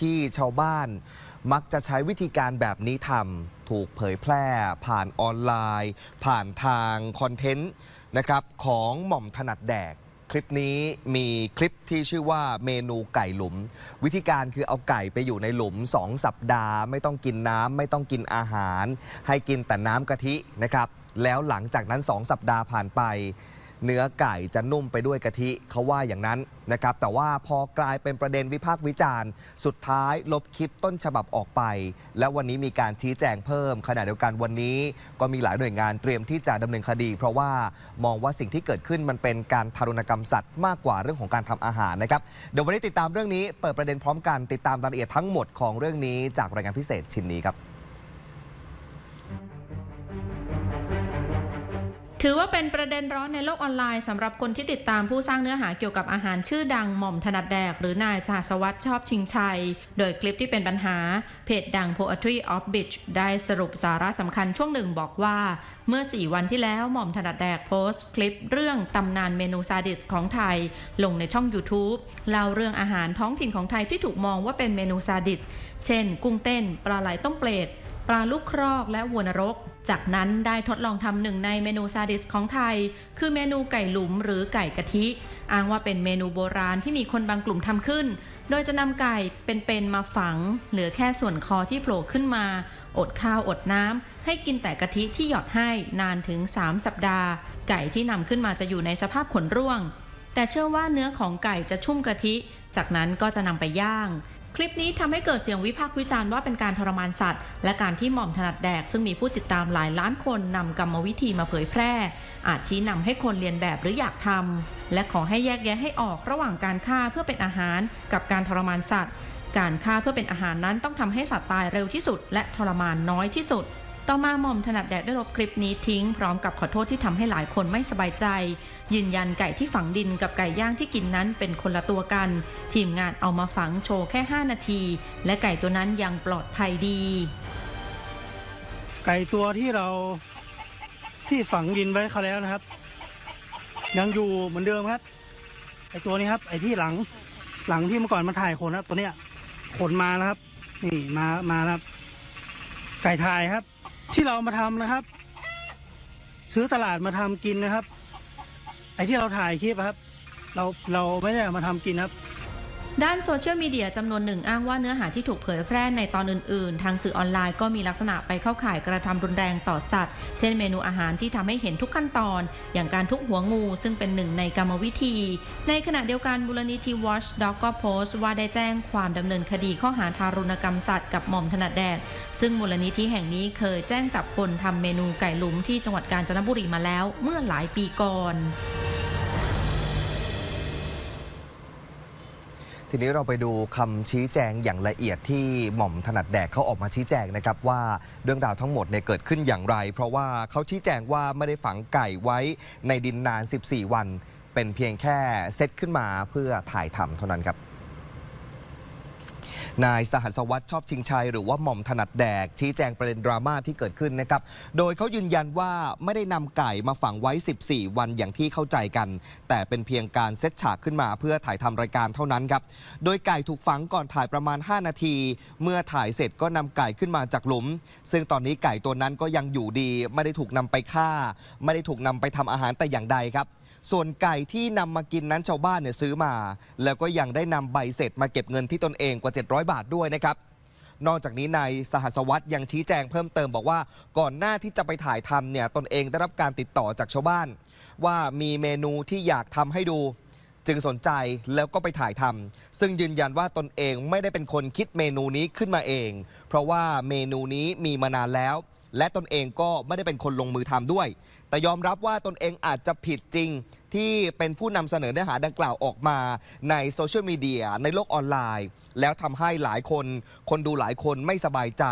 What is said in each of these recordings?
ที่ชาวบ้าน มักจะใช้วิธีการแบบนี้ทำถูกเผยแพร่ผ่านออนไลน์ ผ่านทางคอนเทนต์นะครับของหม่อมถนัดแดก คลิปนี้มีคลิปที่ชื่อว่าเมนูไก่หลุม วิธีการคือเอาไก่ไปอยู่ในหลุม 2 สัปดาห์ ไม่ต้องกินน้ำไม่ต้องกินอาหาร ให้กินแต่น้ำกะทินะครับแล้วหลังจากนั้น 2 สัปดาห์ผ่านไป เนื้อไก่จะนุ่มไปด้วยกะทิเขาว่าอย่างนั้นนะครับ แต่ว่าพอกลายเป็นประเด็นวิพากษ์วิจารณ์ สุดท้ายลบคลิปต้นฉบับออกไป แล้ววันนี้มีการชี้แจงเพิ่ม ขณะเดียวกันวันนี้ ก็มีหลายหน่วยงานเตรียมที่จะดำเนินคดี เพราะว่ามองว่าสิ่งที่เกิดขึ้นมันเป็นการทารุณกรรมสัตว์มากกว่าเรื่องของการทำอาหารนะครับเดี๋ยววันนี้ติดตามเรื่องนี้เปิดประเด็นพร้อมกันติดตามรายละเอียดทั้งหมดของเรื่องนี้จากรายงานพิเศษชิ้นนี้ครับ ถือว่าเป็นประเด็นร้อนในโลกออนไลน์สำหรับคนที่ติดตามผู้สร้างเนื้อหาเกี่ยวกับอาหารชื่อดังหม่อมถนัดแดก หรือนายชาสวัสด์ชอบชิงชัย โดยคลิปที่เป็นปัญหา เพจดัง Poetry of Bitch ได้สรุปสาระสำคัญช่วงหนึ่งบอกว่า เมื่อ 4 วันที่แล้วหม่อมถนัดแดกโพสต์ คลิปเรื่องตำนานเมนูซาดิสของไทย ลงในช่อง YouTube เล่าเรื่องอาหารท้องถิ่นของไทยที่ถูกมองว่าเป็นเมนูซาดิสเช่น กุ้งเต้นปลาไหลต้มเปรต ปลาลูกครอกและวัวนรก จากนั้นได้ทดลองทำหนึ่งในเมนูซาดิสของไทย คือเมนูไก่หลุมหรือไก่กะทิอ้างว่าเป็นเมนูโบราณที่มีคนบางกลุ่มทำขึ้น โดยจะนำไก่เป็นๆมาฝัง เหลือแค่ส่วนคอที่โผล่ขึ้นมา อดข้าวอดน้ำให้กินแต่กะทิที่หยอดให้นานถึง 3 สัปดาห์ ไก่ที่นำขึ้นมาจะอยู่ในสภาพขนร่วง แต่เชื่อว่าเนื้อของไก่จะชุ่มกะทิ จากนั้นก็จะนำไปย่าง คลิปนี้ทำให้เกิดเสียงวิพากษ์วิจารณ์ว่าเป็นการทรมานสัตว์ และการที่หม่อมถนัดแดก ซึ่งมีผู้ติดตามหลายล้านคนนำกรรมวิธีมาเผยแพร่ อาจชี้นำให้คนเรียนแบบหรืออยากทำและขอให้แยกแยะให้ออกระหว่างการฆ่าเพื่อเป็นอาหารกับการทรมานสัตว์ การฆ่าเพื่อเป็นอาหารนั้นต้องทำให้สัตว์ตายเร็วที่สุด และทรมานน้อยที่สุด ต่อมาหม่อมถนัดแดกได้ลบคลิปนี้ทิ้ง พร้อมกับขอโทษที่ทำให้หลายคนไม่สบายใจ ยืนยันไก่ที่ฝังดินกับไก่ย่างที่กินนั้นเป็นคนละตัวกัน ทีมงานเอามาฝังโชว์แค่ 5 นาที และไก่ตัวนั้นยังปลอดภัยดี ไก่ตัวที่เราที่ฝังดินไว้เขาแล้วนะครับ ยังอยู่เหมือนเดิมครับไอตัวนี้ครับ ไอที่หลังหลังที่เมื่อก่อนมันถ่ายคนครับตัวเนี้ยขนมานะครับ นี่มามาครับ ไก่ถ่ายครับ ที่เรามาทำนะครับ ซื้อตลาดมาทำกินนะครับ ไอที่เราถ่ายคลิปครับ เราเราไม่ได้มาทำกินครับ ด้านโซเชียลมีเดียจำนวนหนึ่งอ้างว่าเนื้อหาที่ถูกเผยแพร่ในตอนอื่น ๆ ทางสื่อออนไลน์ก็มีลักษณะไปเข้าข่ายกระทำรุนแรงต่อสัตว์ เช่นเมนูอาหารที่ทำให้เห็นทุกขั้นตอน อย่างการทุบหัวงู ซึ่งเป็นหนึ่งในกรรมวิธี ในขณะเดียวกันมูลนิธิ Watchdog ก็โพสต์ว่าได้แจ้งความดำเนินคดีข้อหาทารุณกรรมสัตว์กับหม่อมถนัดแดกซึ่งมูลนิธิแห่งนี้เคยแจ้งจับคนทำเมนูไก่หลุมที่จังหวัดกาญจนบุรีมาแล้ว เมื่อหลายปีก่อน ทีนี้เราไปดูคำชี้แจงอย่างละเอียดที่หม่อมถนัดแดกเขาออกมาชี้แจงนะครับว่าเรื่องราวทั้งหมดเนี่ยเกิดขึ้นอย่างไร เพราะว่าเขาชี้แจงว่าไม่ได้ฝังไก่ไว้ในดินนาน 14 วัน เป็นเพียงแค่เซตขึ้นมาเพื่อถ่ายทำเท่านั้นครับ นายสหัสวัตรชอบชิงชัย หรือว่าหม่อมถนัดแดก ชี้แจงประเด็นดราม่าที่เกิดขึ้นนะครับ โดยเขายืนยันว่าไม่ได้นำไก่มาฝังไว้ 14 วันอย่างที่เข้าใจกัน แต่เป็นเพียงการเซตฉากขึ้นมาเพื่อถ่ายทำรายการเท่านั้นครับ โดยไก่ถูกฝังก่อนถ่ายประมาณ 5 นาที เมื่อถ่ายเสร็จก็นำไก่ขึ้นมาจากหลุม ซึ่งตอนนี้ไก่ตัวนั้นก็ยังอยู่ดี ไม่ได้ถูกนำไปฆ่า ไม่ได้ถูกนำไปทำอาหารแต่อย่างใดครับ ส่วนไก่ที่นำมากินนั้นชาวบ้านเนี่ยซื้อมา แล้วก็ยังได้นำใบเสร็จมาเก็บเงินที่ตนเองกว่า 700 บาทด้วยนะครับ นอกจากนี้นายสหสวัตรยังชี้แจงเพิ่มเติมบอกว่าก่อนหน้าที่จะไปถ่ายทำเนี่ยตนเองได้รับการติดต่อจากชาวบ้าน ว่ามีเมนูที่อยากทำให้ดู จึงสนใจแล้วก็ไปถ่ายทำซึ่งยืนยันว่าตนเองไม่ได้เป็นคนคิดเมนูนี้ขึ้นมาเอง เพราะว่าเมนูนี้มีมานานแล้ว และตนเองก็ไม่ได้เป็นคนลงมือทำด้วย แต่ยอมรับว่าตนเองอาจจะผิดจริง ที่เป็นผู้นำเสนอเนื้อหาดังกล่าวออกมาในโซเชียลมีเดียในโลกออนไลน์ แล้วทำให้หลายคน คนดูหลายคนไม่สบายใจ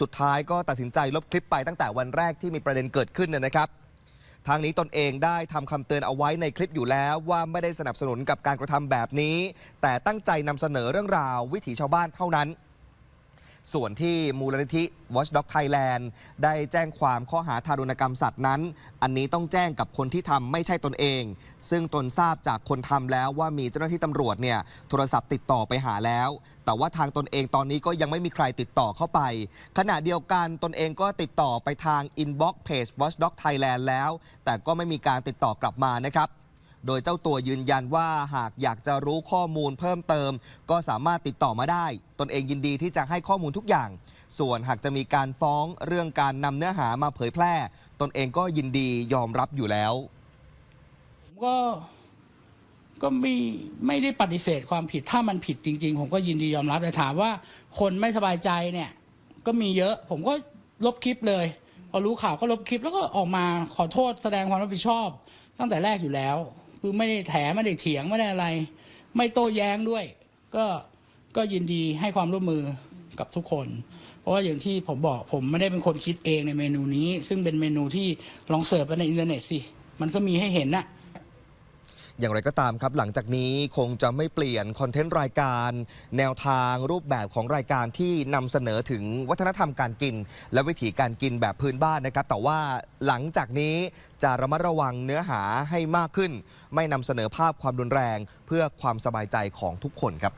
สุดท้ายก็ตัดสินใจลบคลิปไปตั้งแต่วันแรกที่มีประเด็นเกิดขึ้นเนยนะครับทางนี้ตนเองได้ทำคำเตือนเอาไว้ในคลิปอยู่แล้วว่าไม่ได้สนับสนุนกับการกระทำแบบนี้ แต่ตั้งใจนำเสนอเรื่องราววิถีชาวบ้านเท่านั้น ส่วนที่มูลนิธิ Watchdog Thailand ได้แจ้งความข้อหาทารุณกรรมสัตว์นั้น อันนี้ต้องแจ้งกับคนที่ทำไม่ใช่ตนเอง ซึ่งตนทราบจากคนทำแล้วว่ามีเจ้าหน้าที่ตำรวจเนี่ยโทรศัพท์ติดต่อไปหาแล้ว แต่ว่าทางตนเองตอนนี้ก็ยังไม่มีใครติดต่อเข้าไป ขณะเดียวกันตนเองก็ติดต่อไปทาง inbox page Watchdog Thailand แล้ว แต่ก็ไม่มีการติดต่อกลับมานะครับ โดยเจ้าตัวยืนยันว่าหากอยากจะรู้ข้อมูลเพิ่มเติม ก็สามารถติดต่อมาได้ ตนเองยินดีที่จะให้ข้อมูลทุกอย่าง ส่วนหากจะมีการฟ้องเรื่องการนำเนื้อหามาเผยแพร่ ตนเองก็ยินดียอมรับอยู่แล้ว ผมก็ก็ไม่ไม่ได้ปฏิเสธความผิดถ้ามันผิดจริง ๆ ผมก็ยินดียอมรับแต่ถามว่า คนไม่สบายใจเนี่ย ก็มีเยอะ ผมก็ลบคลิปเลย พอรู้ข่าวก็ลบคลิปแล้วก็ออกมาขอโทษแสดงความรับผิดชอบ ตั้งแต่แรกอยู่แล้ว คือไม่ได้แถไม่ได้เถียงไม่ได้อะไร ไม่โต้แย้งด้วย ก็ก็ยินดีให้ความร่วมมือกับทุกคน เพราะว่าอย่างที่ผมบอกผมไม่ได้เป็นคนคิดเองในเมนูนี้ ซึ่งเป็นเมนูที่ลองเสิร์ชไปในอินเทอร์เน็ตสิมันก็มีให้เห็นน่ะ อย่างไรก็ตามครับ หลังจากนี้คงจะไม่เปลี่ยนคอนเทนต์รายการ แนวทางรูปแบบของรายการที่นำเสนอถึงวัฒนธรรมการกิน และวิถีการกินแบบพื้นบ้านนะครับ แต่ว่าหลังจากนี้จะระมัดระวังเนื้อหาให้มากขึ้น ไม่นำเสนอภาพความรุนแรง เพื่อความสบายใจของทุกคนครับ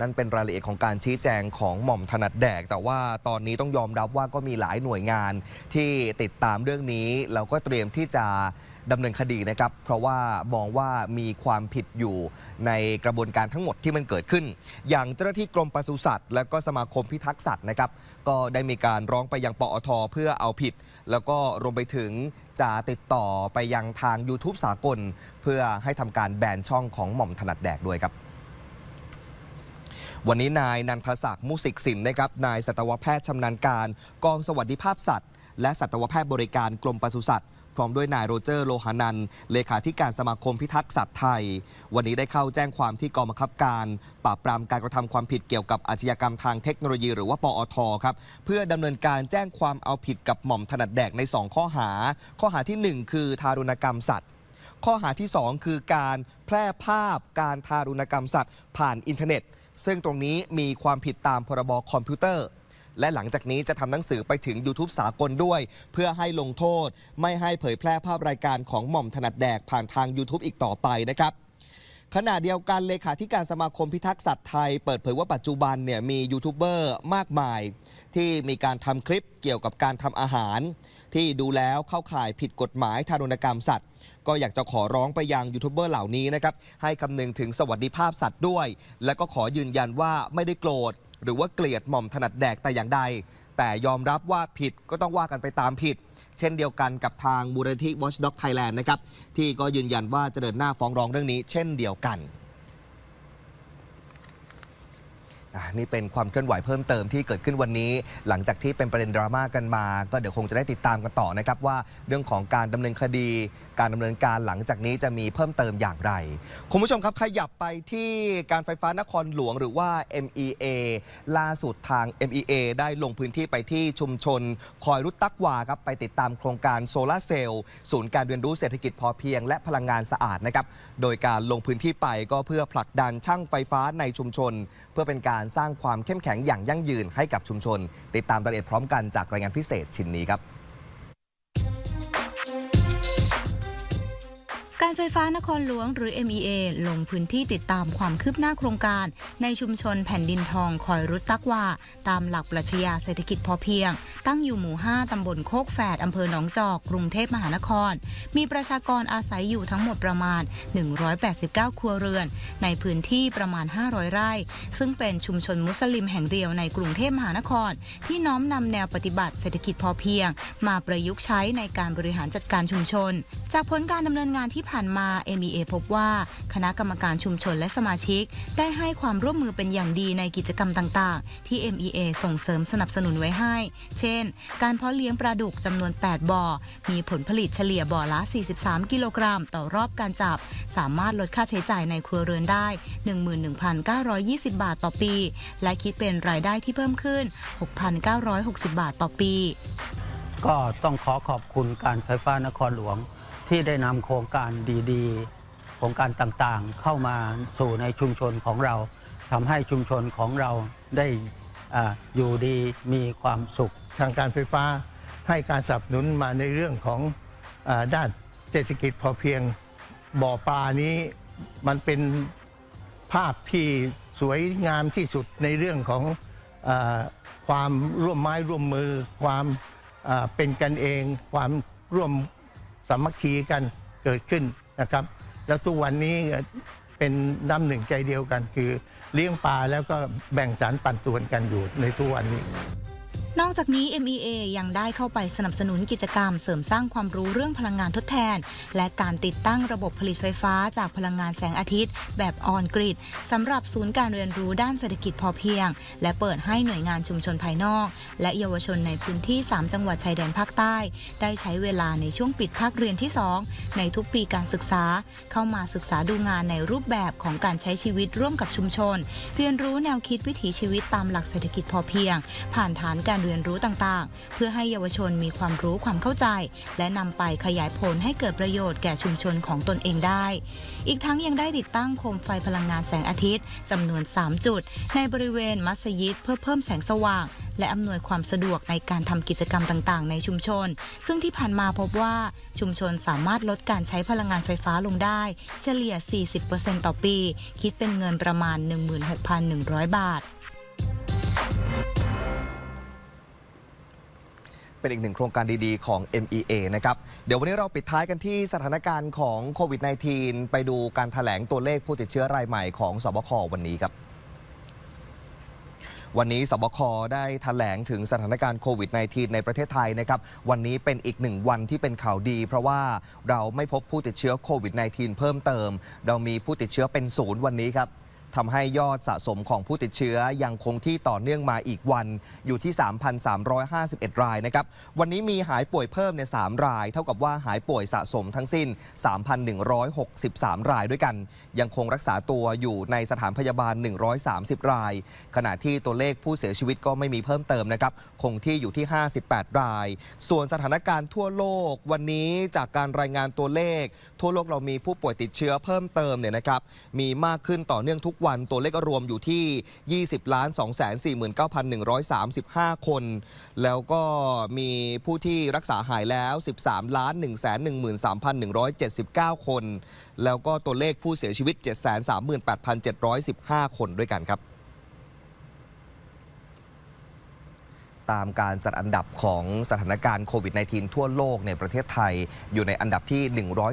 นั่นเป็นรายละเอียดของการชี้แจงของหม่อมถนัดแดก แต่ว่าตอนนี้ต้องยอมรับว่าก็มีหลายหน่วยงานที่ติดตามเรื่องนี้แล้วก็เตรียมที่จะ ดำเนินคดีนะครับ เพราะว่ามองว่ามีความผิดอยู่ในกระบวนการทั้งหมดที่มันเกิดขึ้น อย่างเจ้าหน้าที่กรมปศุสัตว์ และก็สมาคมพิทักษ์สัตว์นะครับ ก็ได้มีการร้องไปยังปอทเพื่อเอาผิด แล้วก็รวมไปถึงจะติดต่อไปยังทาง YouTube สากล เพื่อให้ทำการแบนช่องของหม่อมถนัดแดกด้วยครับวันนี้นายนันทศักดิ์มุสิกสินนะครับนายสัตวแพทย์ชำนาญการ กองสวัสดิภาพสัตว์ และสัตวแพทย์บริการกรมปศุสัตว์ พร้อมด้วยนายโรเจอร์โลหานัน เลขาธิการสมาคมพิทักษ์สัตว์ไทย วันนี้ได้เข้าแจ้งความที่กองบังคับการ ปราบปรามการกระทำความผิดเกี่ยวกับอาชญากรรมทางเทคโนโลยีหรือว่าปอทครับเพื่อดำเนินการแจ้งความเอาผิดกับหม่อมถนัดแดกใน 2 ข้อหา ข้อหาทีหนึ่1 คือทารุณกรรมสัตว์ข้อหาที่ 2 คือการแพร่ภาพการทารุณกรรมสัตว์ ผ่านอินเทอร์เน็ต ซึ่งตรงนี้มีความผิดตามพรบคอมพิวเตอร์ และหลังจากนี้จะทำหนังสือไปถึง YouTube สากลด้วย เพื่อให้ลงโทษ ไม่ให้เผยแพร่ภาพรายการของหม่อมถนัดแดกผ่านทาง YouTube อีกต่อไปนะครับขณะเดียวกันเลขาธิการสมาคมพิทักษ์สัตว์ไทย เปิดเผยว่าปัจจุบันเนี่ยมียูทูบเบอร์มากมาย ที่มีการทำคลิปเกี่ยวกับการทำอาหาร ที่ดูแล้วเข้าข่ายผิดกฎหมายทารุณกรรมสัตว์ ก็อยากจะขอร้องไปยังยูทูบเบอร์เหล่านี้นะครับให้คำนึงถึงสวัสดิภาพสัตว์ด้วย และก็ขอยืนยันว่าไม่ได้โกรธ หรือว่าเกลียดหม่อมถนัดแดกแต่อย่างใด แต่ยอมรับว่าผิดก็ต้องว่ากันไปตามผิด เช่นเดียวกันกับทางมูลนิธิ Watchdog Thailand นะครับที่ก็ยืนยันว่าจะเดินหน้าฟ้องร้องเรื่องนี้ เช่นเดียวกันนี่เป็นความเคลื่อนไหวเพิ่มเติมที่เกิดขึ้นวันนี้ หลังจากที่เป็นประเด็นดราม่ากันมา ก็เดี๋ยวคงจะได้ติดตามกันต่อนะครับว่าเรื่องของการดำเนินคดีการดำเนินการหลังจากนี้จะมีเพิ่มเติมอย่างไร คุณผู้ชมครับขยับไปที่การไฟฟ้านครหลวงหรือว่า MEA ล่าสุดทาง MEA ได้ลงพื้นที่ไปที่ชุมชน คอยรุตตักวาครับไปติดตามโครงการโซลาร์เซลล์ศูนย์การเรียนรู้เศรษฐกิจพอเพียง และพลังงานสะอาดนะครับโดยการลงพื้นที่ไปก็เพื่อผลักดันช่างไฟฟ้าในชุมชน เพื่อเป็นการสร้างความเข้มแข็งอย่างยั่งยืนให้กับชุมชน ติดตามรายละเอียดพร้อมกันจากรายงานพิเศษชิ้นนี้ครับ การไฟฟ้านครหลวงหรือ MEA ลงพื้นที่ติดตามความคืบหน้าโครงการ ในชุมชนแผ่นดินทองคอยรุตตักวาตามหลักปรัชญาเศรษฐกิจพอเพียง ตั้งอยู่หมู่ 5 ตำบลโคกแฝดอำเภอหนองจอก กรุงเทพมหานคร มีประชากรอาศัยอยู่ทั้งหมดประมาณ 189 ครัวเรือน ในพื้นที่ประมาณ 500 ไร่ ซึ่งเป็นชุมชนมุสลิมแห่งเดียวในกรุงเทพมหานคร ที่น้อมนำแนวปฏิบัติเศรษฐกิจพอเพียง มาประยุกต์ใช้ในการบริหารจัดการชุมชน จากผลการดำเนินงานที่ผ่านมา MEA พบว่าคณะกรรมการชุมชนและสมาชิก ได้ให้ความร่วมมือเป็นอย่างดีในกิจกรรมต่างๆ ที่ MEA ส่งเสริมสนับสนุนไว้ให้ เช่น การเพาะเลี้ยงปลาดุกจำนวน 8 บ่อ มีผลผลิตเฉลี่ยบ่อละ 43 กิโลกรัม ต่อรอบการจับ สามารถลดค่าใช้จ่ายในครัวเรือนได้ 11,920 บาทต่อปี และคิดเป็นรายได้ที่เพิ่มขึ้น 6,960 บาทต่อปี ก็ต้องขอขอบคุณการไฟฟ้านครหลวง ที่ได้นำโครงการดีๆ โครงการต่างๆ เข้ามาสู่ในชุมชนของเราทำให้ชุมชนของเราได้อาอยู่ดีมีความสุข ทางการไฟฟ้าให้การสนับสนุนมาในเรื่องของอาด้านเศรษฐกิจพอเพียงบ่อปลานี้มันเป็นภาพที่สวยงามที่สุดในเรื่องของอาความร่วมไม้ร่วมมือ ความอ่าเป็นกันเอง ความร่วม สามัคคีกันเกิดขึ้นนะครับ แล้วทุกวันนี้เป็นน้ำหนึ่งใจเดียวกัน คือเลี้ยงปลาแล้วก็แบ่งสารปันส่วนกันอยู่ในทุกวันนี้ นอกจากนี้ MEA ยังได้เข้าไปสนับสนุนกิจกรรม เสริมสร้างความรู้เรื่องพลังงานทดแทน และการติดตั้งระบบผลิตไฟฟ้าจากพลังงานแสงอาทิตย์ แบบออนกริดสำหรับศูนย์การเรียนรู้ด้านเศรษฐกิจพอเพียง และเปิดให้หน่วยงานชุมชนภายนอก และเยาวชนในพื้นที่ 3 จังหวัดชายแดนภาคใต้ ได้ใช้เวลาในช่วงปิดภาคเรียนที่ 2 ในทุกปีการศึกษา เข้ามาศึกษาดูงานในรูปแบบของการใช้ชีวิตร่วมกับชุมชน เรียนรู้แนวคิดวิถีชีวิตตามหลักเศรษฐกิจพอเพียง ผ่านฐานการเรียนรู้ต่างๆ เพื่อให้เยาวชนมีความรู้ความเข้าใจ และนำไปขยายผลให้เกิดประโยชน์แก่ชุมชนของตนเองได้ อีกทั้งยังได้ติดตั้งโคมไฟพลังงานแสงอาทิตย์จำนวน 3 จุด ในบริเวณมัสยิดเพื่อเพิ่มแสงสว่างและอำนวยความสะดวกในการทำกิจกรรมต่างๆ ในชุมชน ซึ่งที่ผ่านมาพบว่าชุมชนสามารถลดการใช้พลังงานไฟฟ้าลงได้ เฉลี่ย 40%ต่อปี คิดเป็นเงินประมาณ 16,100 บาทเป็นอีกหนึ่งโครงการดีๆ ของ MEA นะครับ เดี๋ยววันนี้เราปิดท้ายกันที่สถานการณ์ของโควิด -19 ไปดูการถแถลงตัวเลขผู้ติดเชื้อรายใหม่ของสบควันนี้ครับ วันนี้สบคได้ถแถลงถึงสถานการณ์โควิด -19 ในประเทศไทยนะครับ วันนี้เป็นอีกหนึ่งวันที่เป็นข่าวดี เพราะว่าเราไม่พบผู้ติดเชื้อโควิด -19 เพิ่มเติม เรามีผู้ติดเชื้อเป็นศูนย์วันนี้ครับ ทำให้ยอดสะสมของผู้ติดเชื้อยังคงที่ต่อเนื่องมาอีกวันอยู่ที่ 3,351 รายนะครับ วันนี้มีหายป่วยเพิ่มใน 3 ราย เท่ากับว่าหายป่วยสะสมทั้งสิ้น 3,163 รายด้วยกัน ยังคงรักษาตัวอยู่ในสถานพยาบาล 130 ราย ขณะที่ตัวเลขผู้เสียชีวิตก็ไม่มีเพิ่มเติมนะครับ คงที่อยู่ที่ 58 ราย ส่วนสถานการณ์ทั่วโลกวันนี้จากการรายงานตัวเลข ทั่วโลกเรามีผู้ป่วยติดเชื้อเพิ่มเติมเนี่ยนะครับ มีมากขึ้นต่อเนื่องทุกวันตัวเลขรวมอยู่ที่ 20ล้าน2 4 9 1 3 5 คน แล้วก็มีผู้ที่รักษาหายแล้ว 13ล้าน1 1 3 1 7 9 คน แล้วก็ตัวเลขผู้เสียชีวิต 7 3 8 7 1 5 คนด้วยกันครับ ตามการจัดอันดับของสถานการณ์โควิด -19 ทั่วโลกในประเทศไทยอยู่ในอันดับที่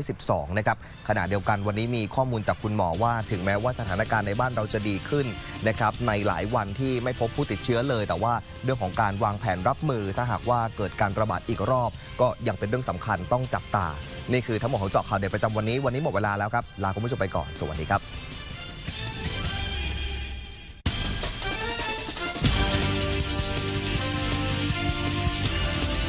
112 นะครับขณะเดียวกันวันนี้มีข้อมูลจากคุณหมอว่า ถึงแม้ว่าสถานการณ์ในบ้านเราจะดีขึ้นนะครับในหลายวันที่ไม่พบผู้ติดเชื้อเลย แต่ว่าเรื่องของการวางแผนรับมือ ถ้าหากว่าเกิดการระบาดอีกรอบ ก็ยังเป็นเรื่องสำคัญต้องจับตา นี่คือทั้งหมดของเจาะข่าวเด็ดประจำวันนี้วันนี้หมดเวลาแล้วครับลาคุณผู้ชมไปก่อนสวัสดีครับ